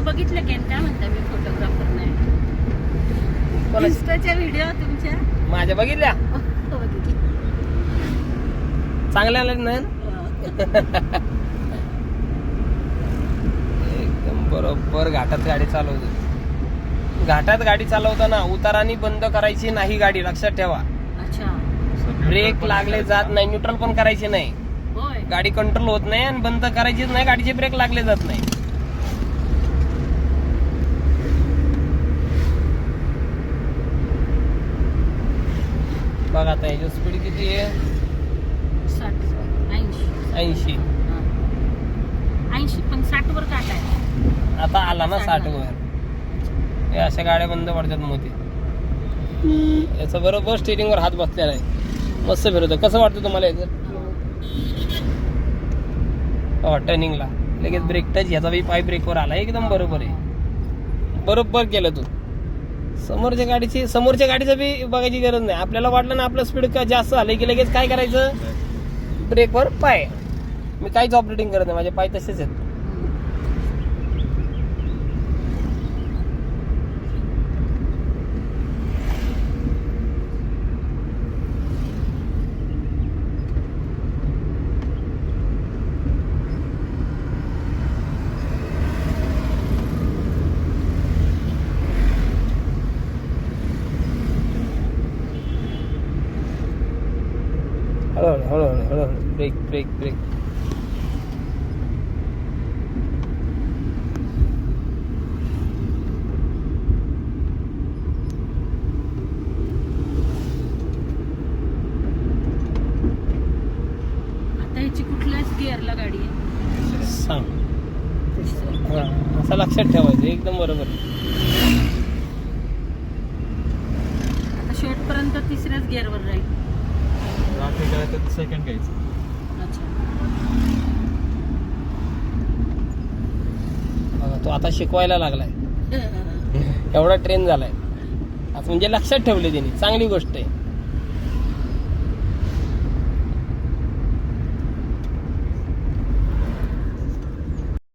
Video बघितले की काय म्हणता मी फोटोग्राफर नाही. व्हिडिओ तुमच्या? माझ्या हो, हो, बघितल्या? चांगल्या आल्या ना? हो. एकदम बरोबर घाटात गाडी चालवतो घाटात गाडी चालवताना उतारानी बंद करायची नाही गाडी लक्षात ठेवा. अच्छा. ब्रेक लागले जात नाही न्यूट्रल पण करायचे नाही. गाडी कंट्रोल होत नाही आणि बंद करायचीच नाही गाडीचे ब्रेक लागले जात नाही. बघा आता याची स्पीड किती आहे? ऐंशी. पण साठ वर काट आहे. आता आला ना साठ वर हे अशा गाड्या बंद पडतात मोठी याचा बरोबर स्टेरिंग वर हात बसलेला आहे. मस्त फिरवतो. कसं वाटतं तुम्हाला याचं? हो टर्निंगला लगेच ब्रेक टच याचा पाय ब्रेकवर आला. एकदम बरोबर आहे. बरोबर केलं तू. समोरच्या गाडीची समोरच्या गाडीचं बी बघायची गरज नाही. आपल्याला वाटलं ना आपलं स्पीड का जास्त झालं की लगेच काय करायचं? ब्रेकवर पाय. मी काहीच ऑपरेटिंग करत नाही. माझे पाय तसेच आहेत. हळूहळू हळूहळू हळूहळू ब्रेक ब्रेक ब्रेक आता ह्याची कुठल्याच गिअरला गाडी आहे. सांग. असं लक्षात ठेवायचं एकदम बरोबर. आता शेवट पर्यंत तिसऱ्याच गिअरवर राहील. सेकंड घ्यायचं. बघा, तो आता शिकवायला लागलाय. एवढा ट्रेन झालाय. असं म्हणजे लक्षात ठेवले त्यांनी चांगली गोष्ट आहे.